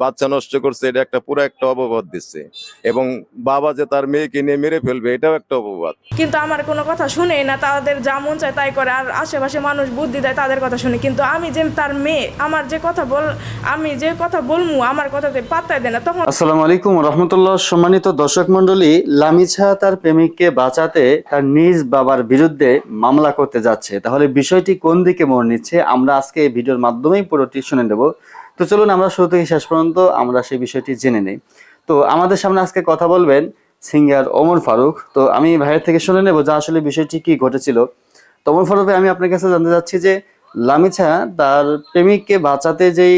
বাচ্চা নষ্ট করছে এটা একটা পুরো একটা অপবাদ দিচ্ছে। এবং বাবা যে তার মেয়েকে নিয়ে মেরে ফেলবে এটাও একটা অপবাদ। কিন্তু আমার কোনো কথা শুনেই না তাদের যা মন চায় তাই করে আর আশেপাশে মানুষ বুদ্ধি দেয় তাদের কথা শুনে। কিন্তু আমি যে তার মেয়ে আমার যে কথা বল আমি যে কথা বলমু আমার কথাতে পাত্তাই দেয় না তখন আসসালামু আলাইকুম রহমতুল্লাহ। সম্মানিত দর্শক মন্ডলী লামিছা তার প্রেমিককে বাঁচাতে তার নিজ বাবার বিরুদ্ধে মামলা করতে যাচ্ছে। তাহলে বিষয়টি কোন দিকে মোড় নিচ্ছে আমরা আজকে এই ভিডিওর মাধ্যমেই পুরোটি শুনে নেব। তো চলুন আমরা শুরু থেকে শেষ পর্যন্ত আমরা সেই বিষয়টি জেনে নেই। তো আমাদের সামনে আজকে কথা বলবেন সিঙ্গার ওমর ফারুক। তো আমি ভাইয়ের থেকে শুনে নেব যে আসলে বিষয়টি কি ঘটেছিল। তো ওমর ফারুক আমি আপনার কাছে জানতে চাচ্ছি যে লামিছা তার প্রেমিককে বাঁচাতে যেই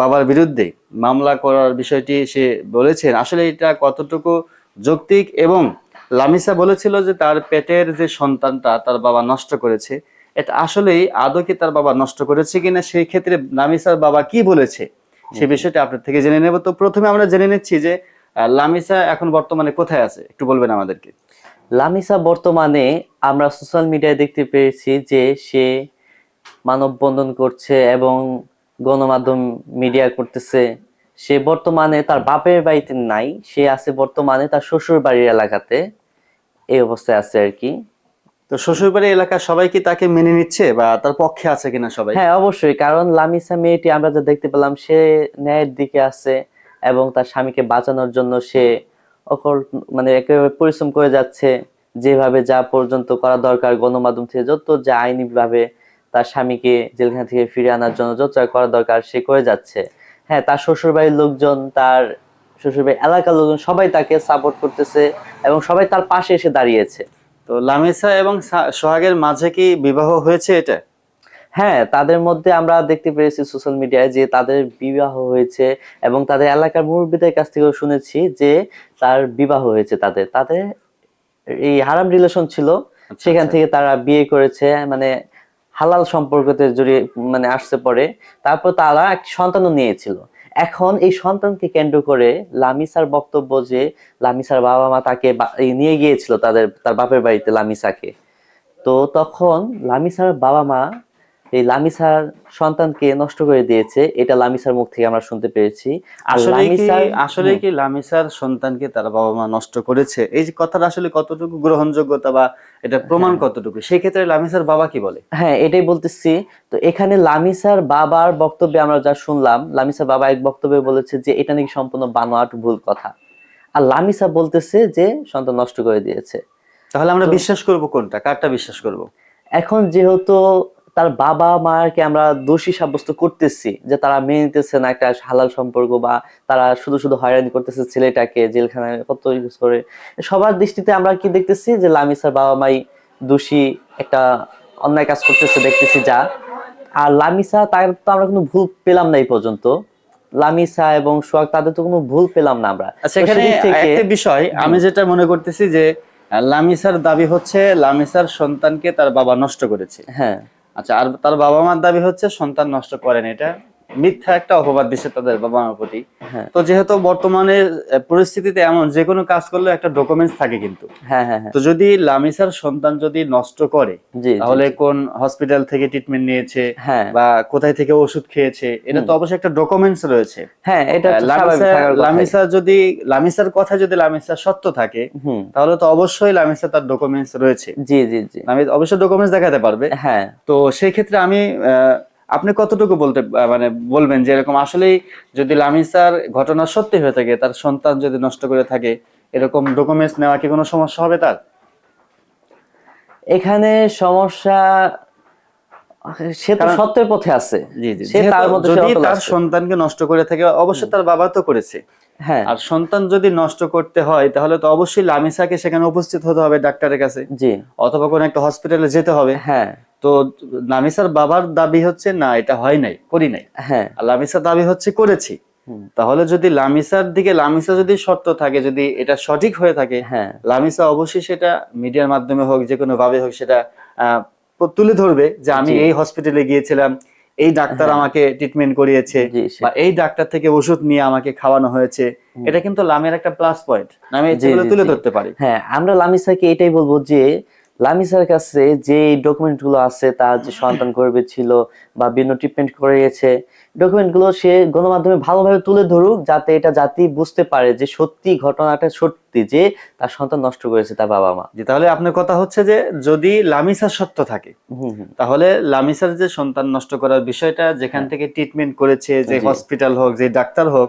বাবার বিরুদ্ধে মামলা করার বিষয়টি সে বলেছেন, আসলে এটা কতটুকু যৌক্তিক? এবং লামিসা বলেছিল যে তার পেটের যে সন্তানটা তার বাবা নষ্ট করেছে এটা আসলেই আদৌ কি তার বাবা নষ্ট করেছে কিনা? সেই ক্ষেত্রে লামিসার বাবা কি বলেছে? সে বিষয়টা আপনার থেকে জেনে নেব। তো প্রথমে আমরা জেনে নিচ্ছি যে লামিসা এখন বর্তমানে কোথায় আছে? একটু বলবেন আমাদেরকে। লামিসা বর্তমানে আমরা সোশ্যাল মিডিয়ায় দেখতে পেয়েছি যে সে মানববন্ধন করছে এবং গণমাধ্যম মিডিয়া করতেছে। সে বর্তমানে তার বাপের বাড়িতে নাই সে আছে বর্তমানে তার শ্বশুর বাড়ির এলাকাতে। এই অবস্থায় আছে আর কি। তো শ্বশুরবাড়ি এলাকার সবাই কি তাকে মেনে নিচ্ছে বা তার পক্ষে আছে কিনা সবাই? হ্যাঁ অবশ্যই, কারণ লামিসা মেয়েটি আমরা যা দেখতে পেলাম, সে ন্যায়ের দিকে আছে এবং তার স্বামীকে বাঁচানোর জন্য সে অকল মানে একেবারে পরিশ্রম করে যাচ্ছে, যেভাবে যা পর্যন্ত করা দরকার, গণমাধ্যম থেকে যত যা আইনি ভাবে তার স্বামীকে জেলখানা থেকে ফিরে আনার জন্য যত যা করা দরকার, সে করে যাচ্ছে। হ্যাঁ তার শ্বশুরবাড়ির লোকজন, তার শ্বশুরবাড়ির এলাকার লোকজন সবাই তাকে সাপোর্ট করতেছে এবং সবাই তার পাশে এসে দাঁড়িয়েছে। তো লামিসা এবং সোহাগের মাঝে কি বিবাহ হয়েছে এটা? হ্যাঁ তাদের মধ্যে আমরা দেখতে পেরেছি সোশ্যাল মিডিয়ায় যে তাদের বিবাহ হয়েছে এবং তাদের এলাকার মুরব্বীদের কাছ থেকেও শুনেছি যে তার বিবাহ হয়েছে তাদের। তাদের এই হারাম রিলেশন ছিল সেখান আচ্ছা। থেকে তারা বিয়ে করেছে মানে হালাল সম্পর্কতে জড়িয়ে মানে আসছে পরে তারপর তারা এক সন্তানও নিয়েছিল। এখন এই সন্তানকে কেন্দ্র করে লামিসার বক্তব্য যে লামিসার বাবা মা তাকে নিয়ে গিয়েছিল তাদের, তার বাপের বাড়িতে লামিসাকে। তো তখন লামিসার বাবা মা এই লামিসার সন্তানকে নষ্ট করে দিয়েছে এটা লামিসার মুখ থেকে আমরা শুনতে পেরেছি আসলে কি আসলে কি লামিসার সন্তানকে তার বাবা মা নষ্ট করেছে? এই যে কথাটা আসলে কতটুকু গ্রহণযোগ্যতা বা এটা প্রমাণ কতটুকু? সেই ক্ষেত্রে লামিসার বাবা কি বলে? হ্যাঁ এটাই বলতেছি। তো এখানে লামিসার বাবার বক্তব্যে আমরা যা শুনলাম লামিসার বাবা এক বক্তব্যে বলেছে যে এটা নাকি সম্পূর্ণ বানোয়াট ভুল কথা। আর লামিসা বলতেছে যে সন্তান নষ্ট করে দিয়েছে। তাহলে আমরা বিশ্বাস করব কোনটা? কারটা বিশ্বাস করব? এখন যেহেতু তার বাবা মাকে আমরা দোষী সাব্যস্ত করতেছি যে তারা মেনে নিতেছে না একটা হালাল সম্পর্ক বা তারা শুধু শুধু হয়রানি করতেছে ছেলেটাকে জেলখানায় কত ইউজ করে। সবার দৃষ্টিতে আমরা কি দেখতেছি? যে লামিসার বাবা মাই দোষী একটা অন্যায় কাজ করতেছে দেখতেছি যা। আর লামিসা তার তো আমরা কোনো ভুল পেলাম না এই পর্যন্ত। লামিসা এবং সোহাগ তাদের তো কোনো ভুল পেলাম না আমরা। আচ্ছা সেদিক থেকে একটা বিষয় আমি যেটা মনে করতেছি যে লামিসার দাবি হচ্ছে লামিসার সন্তানকে তার বাবা নষ্ট করেছে। হ্যাঁ। আচ্ছা আর তার বাবা মার দাবি হচ্ছে সন্তান নষ্ট করেন এটা? মিথ্যা একটা অপবাদ দিচ্ছে তাদের বাবা মার প্রতি। হ্যাঁ। তো যেহেতু বর্তমানে পরিস্থিতিতে এমন যে কোনো কাজ করলে একটা ডকুমেন্টস থাকে কিন্তু। হ্যাঁ হ্যাঁ তো যদি লামিসার সন্তান যদি নষ্ট করে তাহলে কোন হসপিটাল থেকে ট্রিটমেন্ট নিয়েছে বা কোথায় থেকে ওষুধ খেয়েছে এটা তো অবশ্যই একটা ডকুমেন্টস রয়েছে। হ্যাঁ এটা লামিসা যদি লামিসার কথা যদি লামিসা সত্য থাকে তাহলে তো অবশ্যই লামিসা তার ডকুমেন্টস রয়েছে। জি জি জি। আমি অবশ্যই ডকুমেন্টস দেখাতে পারবে। হ্যাঁ। তো সেই ক্ষেত্রে আমি আহ, আপনি কতটুকু বলতে মানে বলবেন যে এরকম আসলেই যদি লামিসার ঘটনা সত্যি হয়ে থাকে তার সন্তান যদি নষ্ট করে থাকে এরকম ডকুমেন্টস নেওয়া কি কোনো সমস্যা হবে তার? এখানে সমস্যা সে তো সত্যের পথে আছে। জি জি সে তার মধ্যে যদি তার সন্তানকে নষ্ট করে থাকে অবশ্যই তার বাবা তো করেছে। হ্যাঁ। আর সন্তান যদি নষ্ট করতে হয় তাহলে তো অবশ্যই লামিসাকে সেখানে উপস্থিত হতে হবে ডাক্তারের কাছে। জি। অথবা কোনো একটা হসপিটালে যেতে হবে। হ্যাঁ। তো লামিসার বাবার দাবি হচ্ছে না এটা হয় নাই করি নাই। হ্যাঁ। লামিসার দাবি হচ্ছে করেছি। তাহলে যদি লামিসার দিকে লামিসা যদি সত্য থাকে যদি এটা সঠিক হয়ে থাকে হ্যাঁ। লামিসা অবশ্যই সেটা মিডিয়ার মাধ্যমে হোক যে কোনো ভাবে হোক সেটা আহ, তুলে ধরবে যে আমি এই হসপিটালে গিয়েছিলাম এই ডাক্তার হ্যাঁ। আমাকে ট্রিটমেন্ট করিয়েছে বা এই ডাক্তার থেকে ওষুধ নিয়ে আমাকে খাওয়ানো হয়েছে। এটা কিন্তু লামের একটা প্লাস পয়েন্ট আমি জি, তুলে ধরতে পারি। হ্যাঁ আমরা লামিসাকে এটাই বলব যে লামিসার কাছে যে ডকুমেন্টগুলো আছে, তার যে সন্তান করবে ছিল বা বিভিন্ন ট্রিটমেন্ট করিয়েছে ডকুমেন্টগুলো সে গণমাধ্যমে ভালোভাবে তুলে ধরুক, যাতে এটা জাতি বুঝতে পারে যে সত্যি ঘটনাটা সত্যি যে তার সন্তান নষ্ট করেছে তার বাবা মা। যে তাহলে আপনার কথা হচ্ছে যে যদি লামিসার সত্য থাকে তাহলে লামিসার যে সন্তান নষ্ট করার বিষয়টা যেখান থেকে ট্রিটমেন্ট করেছে যে হ্যাঁ। হসপিটাল হোক যে ডাক্তার হোক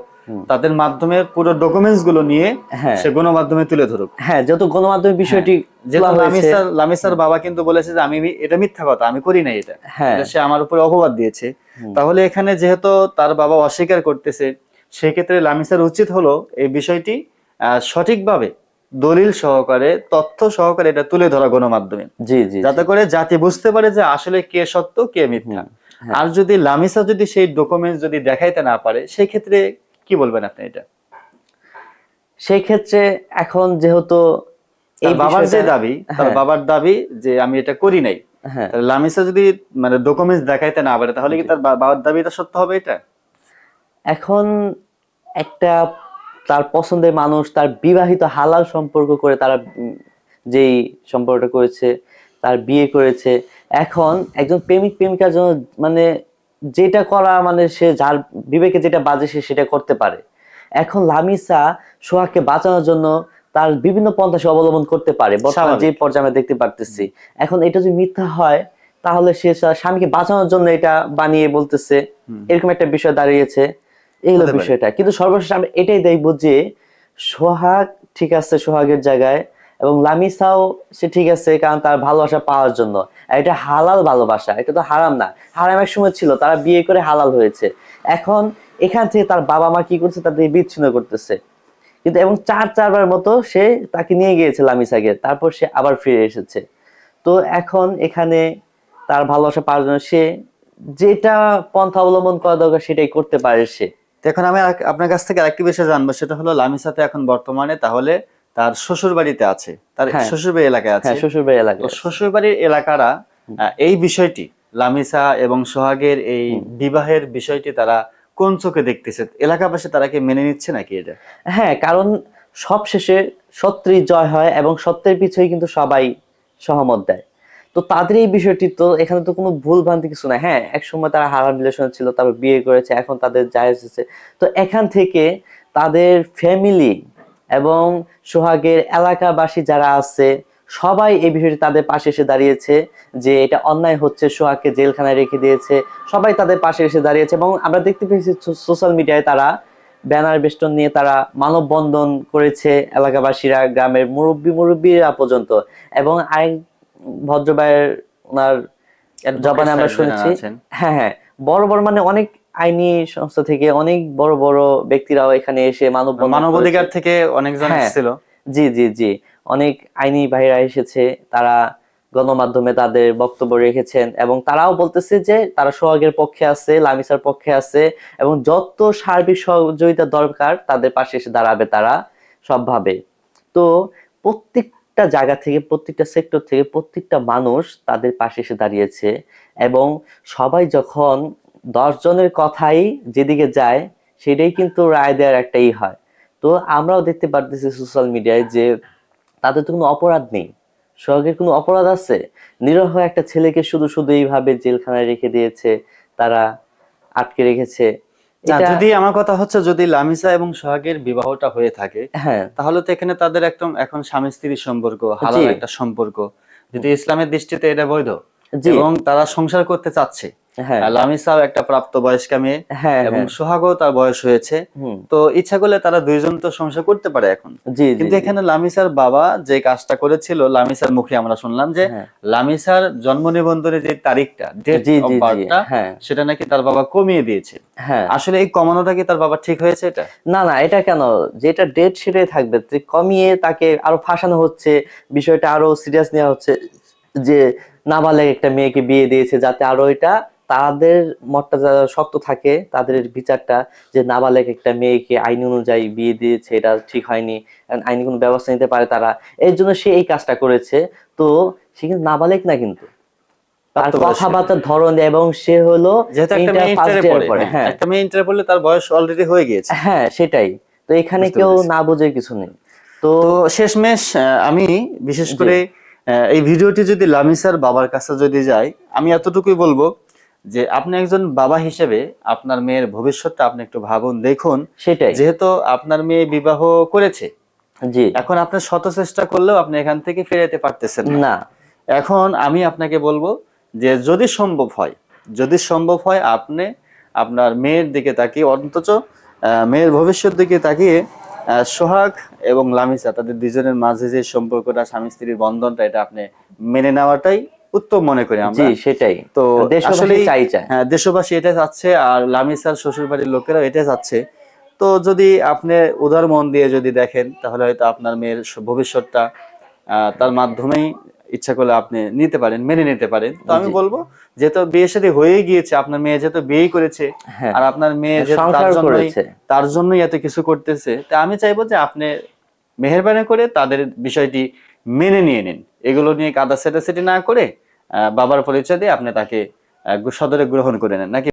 তাদের মাধ্যমে পুরো ডকুমেন্টসগুলো নিয়ে হ্যাঁ। সে গণমাধ্যমে তুলে ধরুক। হ্যাঁ যেহেতু গণমাধ্যমে বিষয়টি তোলা হয়েছে। লামিসার বাবা কিন্তু বলেছে যে আমি এটা মিথ্যা কথা আমি করি নাই এটা। হ্যাঁ। সে আমার উপরে অপবাদ দিয়েছে। তাহলে এখানে যেহেতু তার বাবা অস্বীকার করতেছে সেক্ষেত্রে লামিসার উচিত হলো এই বিষয়টি সঠিকভাবে দলিল সহকারে তথ্য সহকারে এটা তুলে ধরা গণমাধ্যমে। জি জি যাতে করে জাতি বুঝতে পারে যে আসলে কে সত্য কে মিথ্যা। হ্যাঁ। আর যদি লামিসা যদি সেই ডকুমেন্ট যদি দেখাইতে না পারে সেই ক্ষেত্রে কি বলবেন আপনি এটা? সেই ক্ষেত্রে এখন যেহেতু এই বাবার যে দাবি তার হ্যাঁ। বাবার দাবি যে আমি এটা করি নাই। হ্যাঁ। লামিসা যদি মানে ডকুমেন্টস দেখাইতে না পারে তাহলে কি তার বাবার দাবিটা সত্য হবে এটা? এখন একটা তার পছন্দের মানুষ তার বিবাহিত হালাল সম্পর্ক করে তারা যেই সম্পর্কটা করেছে তার বিয়ে করেছে এখন একজন প্রেমিক প্রেমিকার জন্য মানে যেটা করা মানে সে যার বিবেকে যেটা বাজে সে সেটা করতে পারে। এখন লামিসা সোহাগকে বাঁচানোর জন্য তার বিভিন্ন পন্থা সে অবলম্বন করতে পারে। বর্তমানে যে। পর্যায়ে আমরা দেখতে পারতেছি। এখন এটা যদি মিথ্যা হয় তাহলে সে স্বামীকে বাঁচানোর জন্য এটা বানিয়ে বলতেছে। এরকম একটা বিষয় দাঁড়িয়েছে। এই হলো বিষয়টা। কিন্তু সর্বশেষ আমরা এটাই দেখব যে সোহাগ ঠিক আছে সোহাগের জায়গায় এবং লামিসাও সে ঠিক আছে কারণ তার ভালোবাসা পাওয়ার জন্য। এটা হালাল ভালোবাসা এটা তো হারাম না। হারামের সময় ছিল তারা বিয়ে করে হালাল হয়েছে। এখন এখান থেকে তার বাবা মা কি করছে? তাদের বিচ্ছিন্ন করতেছে। কিন্তু এবং চার চারবার মতো সে তাকে নিয়ে গিয়েছে লামিসাকে। তারপর সে আবার ফিরে এসেছে। তো এখন এখানে তার ভালোবাসা পাওয়ার জন্য সে যেটা পন্থা অবলম্বন করা দরকার সেটাই করতে পারে সে। তো এখন আমি আপনার কাছ থেকে আরেকটি বিষয় জানব সেটা হলো লামিসাতে এখন বর্তমানে তাহলে তার শ্বশুর বাড়িতে আছে তার হ্যাঁ। শ্বশুর বাড়ি এলাকায় আছে। হ্যাঁ শ্বশুর বাড়ি তো এলাকায় শ্বশুর বাড়ির এলাকারা এই বিষয়টি লামিসা এবং সোহাগের এই বিবাহের বিষয়টি তারা কোন চোখে দেখতেছে? এলাকাবাসী তারা কি মেনে নিচ্ছে নাকি এটা? হ্যাঁ কারণ সব শেষে সত্যেরই জয় হয় এবং সত্যের পিছুই কিন্তু সবাই সহমত দেয়। তো তাদের এই বিষয়টি তো এখানে তো কোনো ভুল ভ্রান্তি কিছু না হ্যাঁ এক সময় তারা হারাম রিলেশন ছিল, তারপর বিয়ে করেছে, এখন তাদের জায়েজ হয়েছে তো এখান থেকে তাদের ফ্যামিলি এবং সোহাগের এলাকাবাসী যারা আছে, সবাই এই বিষয়টি তাদের পাশে এসে দাঁড়িয়েছে যে এটা অন্যায় হচ্ছে, সোহাগকে জেলখানায় রেখে দিয়েছে। সবাই তাদের পাশে এসে দাঁড়িয়েছে এবং আমরা দেখতে পেয়েছি সোশ্যাল মিডিয়ায় তারা ব্যানার বেষ্টন নিয়ে তারা মানববন্ধন করেছে এলাকাবাসীরা, গ্রামের মুরব্বী মুরব্বীরা পর্যন্ত। এবং আরেক ভদ্র ভাইয়ের ওনার জবানে আমরা শুনেছি। হ্যাঁ হ্যাঁ। বড় বড় মানে অনেক আইনি সংস্থা থেকে অনেক বড় বড় ব্যক্তিরাও এখানে এসে মানব মানবাধিকার থেকে অনেকজন হ্যাঁ। এসেছিল। জি জি জি। অনেক আইনি ভাইরা এসেছে তারা গণমাধ্যমে তাদের বক্তব্য রেখেছেন এবং তারাও বলতেছে যে তারা সোহাগের পক্ষে আছে লামিসার পক্ষে আছে এবং যত সার্বিক সহযোগিতা দরকার তাদের পাশে এসে দাঁড়াবে তারা সবভাবে। তো প্রত্যেকটা জায়গা থেকে, প্রত্যেকটা সেক্টর থেকে প্রত্যেকটা মানুষ তাদের পাশে এসে দাঁড়িয়েছে এবং সবাই যখন দশ জনের কথাই যেদিকে যায়, সেটাই কিন্তু রায় দেওয়ার একটাই হয়। তো আমরাও দেখতে পারতেছি সোশ্যাল মিডিয়ায় যে তাদের তো কোনো অপরাধ নেই। সোহাগের কোনো অপরাধ আছে? নিরহ একটা ছেলেকে শুধু শুধু এইভাবে জেলখানায় রেখে দিয়েছে, তারা আটকে রেখেছে। যদি আমার কথা হচ্ছে যদি লামিসা এবং সোহাগের বিবাহটা হয়ে থাকে হ্যাঁ। তাহলে তো এখানে তাদের একদম এখন স্বামী স্ত্রীর সম্পর্ক হালাল একটা সম্পর্ক। যদি ইসলামের দৃষ্টিতে এটা বৈধ এবং তারা সংসার করতে চাচ্ছে লামিসাও একটা প্রাপ্ত বয়স্কা মেয়ে হ্যাঁ এবং হ্যাঁ। সোহাগও তার বয়স হয়েছে। তো ইচ্ছা করলে তারা দুইজন তো সংসার করতে পারে এখন। কিন্তু এখানে লামিসার বাবা যে কাজটা করেছিল লামিসার মুখে আমরা শুনলাম যে হ্যাঁ। লামিসার জন্ম নিবন্ধনের যে তারিখটা হ্যাঁ। সেটা নাকি তার বাবা কমিয়ে দিয়েছে। হ্যাঁ। আসলে এই কমানোটা কি তার বাবা ঠিক হয়েছে এটা? না না এটা কেন? যেটা ডেট সেটাই থাকবে। কমিয়ে তাকে আরও ফাঁসানো হচ্ছে বিষয়টা আরও সিরিয়াস নেওয়া হচ্ছে যে নাবালেগ একটা মেয়েকে বিয়ে দিয়েছে যাতে আরও এটা তাদের মতটা যারা শক্ত থাকে তাদের বিচারটা যে নাবালেগ একটা মেয়েকে আইন অনুযায়ী বিয়ে দিয়েছে এটা ঠিক হয়নি আইনি কোনো ব্যবস্থা নিতে পারে তারা এর জন্য সে এই কাজটা করেছে। তো সে কিন্তু নাবালেগ না কিন্তু। তার। কথাবার্তার ধরন এবং সে হলো যেহেতু একটা মেয়ে ইন্টারে পড়ে। পড়ে, হ্যাঁ। একটা মেয়ে ইন্টারে পড়লে তার বয়স অলরেডি হয়ে গিয়েছে। হ্যাঁ সেটাই। তো এখানে কেউ না বোঝে কিছু নেই। তো শেষমেশ আমি বিশেষ করে এই ভিডিওটি যদি লামিসার বাবার কাছে যদি যায় আমি এতটুকুই বলব যে আপনি একজন বাবা হিসেবে আপনার মেয়ের ভবিষ্যৎটা আপনি একটু ভাবুন দেখুন। সেটাই। যেহেতু আপনার মেয়ে বিবাহ করেছে জি। এখন আপনি শত চেষ্টা করলেও আপনি এখান থেকে ফিরে যেতে পারতেছেন না। এখন আমি আপনাকে বলব যে যদি সম্ভব হয় যদি সম্ভব হয় আপনি আপনার মেয়ের দিকে তাকিয়ে অন্তত মেয়ের ভবিষ্যৎ দিকে তাকিয়ে সোহাগ এবং লামিসা তাদের দুজনের মাঝে যে সম্পর্কটা স্বামী স্ত্রীর বন্ধনটা এটা আপনি মেনে নেওয়াটাই উত্তম মনে করি জি আমরা সেটাই। তো দেশবাসী আসলেই- চাই হ্যাঁ দেশবাসী এটা চাচ্ছে আর লামিসার শ্বশুর বাড়ির লোকেরাও এটা চাচ্ছে। তো যদি আপনি উদার মন দিয়ে যদি দেখেন তাহলে হয়তো আপনার মেয়ের ভবিষ্যৎটা তার মাধ্যমেই ইচ্ছা করলে আপনি নিতে পারেন মেনে নিতে পারেন। তো আমি। বলব যেহেতু বিয়ে সাথে হয়ে গিয়েছে আপনার মেয়ে যেহেতু বিয়েই করেছে হ্যাঁ। আর আপনার মেয়ে যেহেতু তার জন্যই তার জন্যই এত কিছু করতেছে তা আমি চাইব যে আপনি মেহরবানি করে তাদের বিষয়টি মেনে নিয়ে নিন। এগুলো নিয়ে কাদা সেটাসেটি না করে বাবার পরিচয় দিয়ে আপনি তাকে সদরে গ্রহণ করে নেন। নাকি